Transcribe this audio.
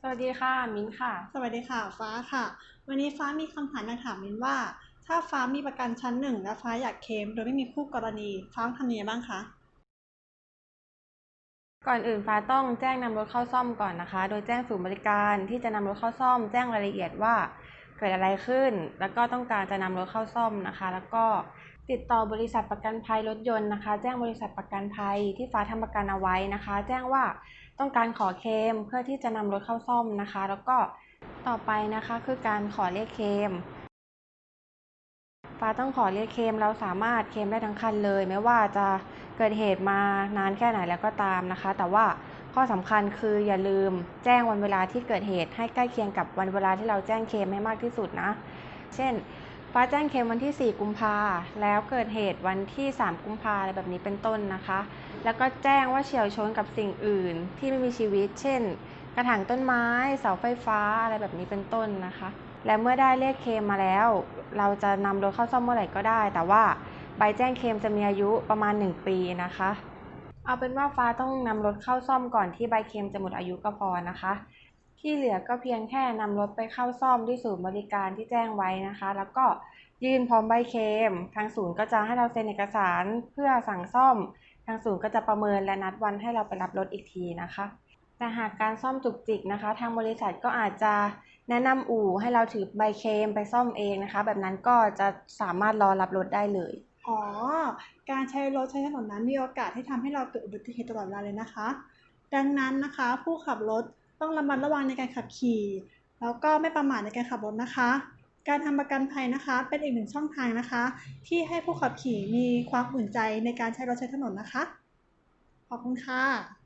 สวัสดีค่ะ มิ้นค่ะ สวัสดีค่ะ ฟ้าค่ะ วันนี้ฟ้ามีคำถามอยากถามมินว่า ถ้าฟ้ามีประกันชั้นหนึ่งและฟ้าอยากเคลมโดยไม่มีคู่กรณี ฟ้าต้องทำยังไงบ้างคะ ก่อนอื่นฟ้าต้องแจ้งนำรถเข้าซ่อมก่อนนะคะ โดยแจ้งศูนย์บริการที่จะนำรถเข้าซ่อม แจ้งรายละเอียดว่าเกิดอะไรขึ้น แล้วก็ต้องการจะนำรถเข้าซ่อมนะคะ แล้วก็ ติดต่อบริษัทประกันภัยรถยนต์นะคะ แจ้งบริษัทประกันภัยที่ฟ้าทำประกันเอาไว้นะคะ แจ้งว่าต้องการขอเคลมเพื่อที่จะนำรถเข้าซ่อมนะคะ แล้วก็ต่อไปนะคะคือการขอเรียกเคลมฟ้าต้องขอเรียกเคลมเราสามารถเคลมได้ทั้งคันเลย ไม่ว่าจะเกิดเหตุมานานแค่ไหนแล้วก็ตามนะคะ แต่ว่าข้อสำคัญคืออย่าลืมแจ้งวันเวลาที่เกิดเหตุให้ใกล้เคียงกับวันเวลาที่เราแจ้งเคลมให้มากที่สุดนะ เช่น ฟ้าแจ้งเคลมวันที่ 4 กุมภาแล้วเกิดเหตุวันที่ 3 กุมภาอะไรแบบนี้เป็นต้นนะคะ แล้วก็แจ้งว่าเฉียวชนกับสิ่งอื่นที่ไม่มีชีวิต เช่น กระถางต้นไม้ เสาไฟฟ้าอะไรแบบนี้เป็นต้นนะคะ และเมื่อได้เลขเคมมาแล้ว เราจะนำรถเข้าซ่อมเมื่อไหร่ก็ได้ แต่ว่าใบแจ้งเคมจะมีอายุประมาณ 1 ปีนะคะ เอาเป็นว่าฟ้าต้องนำรถเข้าซ่อมก่อนที่ใบเคมจะหมดอายุก็พอนะคะ ที่เหลือก็เพียงแค่นำรถไปเข้าซ่อมที่ศูนย์บริการที่แจ้งไว้นะคะ แล้วก็ยื่นพร้อมใบเคม ทางศูนย์ก็จะให้เราเซ็นเอกสารเพื่อสั่งซ่อม ทางศูนย์ก็จะประเมินและนัดวันให้เราไปรับรถอีกทีนะคะ แต่หากการซ่อมจุกจิกนะคะ ทางบริษัทก็อาจจะแนะนำอู่ให้เราถือใบเคมไปซ่อมเองนะคะ แบบนั้นก็จะสามารถรอรับรถได้เลยอ๋อ การใช้รถใช้ถนนนั้นมีโอกาสที่ทำให้เราเกิดอุบัติเหตุตลอดเวลาเลยนะคะ ดังนั้นนะคะ ผู้ขับรถ ต้องระมัดระวังในการขับขี่ แล้วก็ไม่ประมาทในการขับรถนะคะ การทำประกันภัยนะคะ เป็นอีกหนึ่งช่องทางนะคะ ที่ให้ผู้ขับขี่มีความอุ่นใจในการใช้รถใช้ถนนนะคะ ขอบคุณค่ะ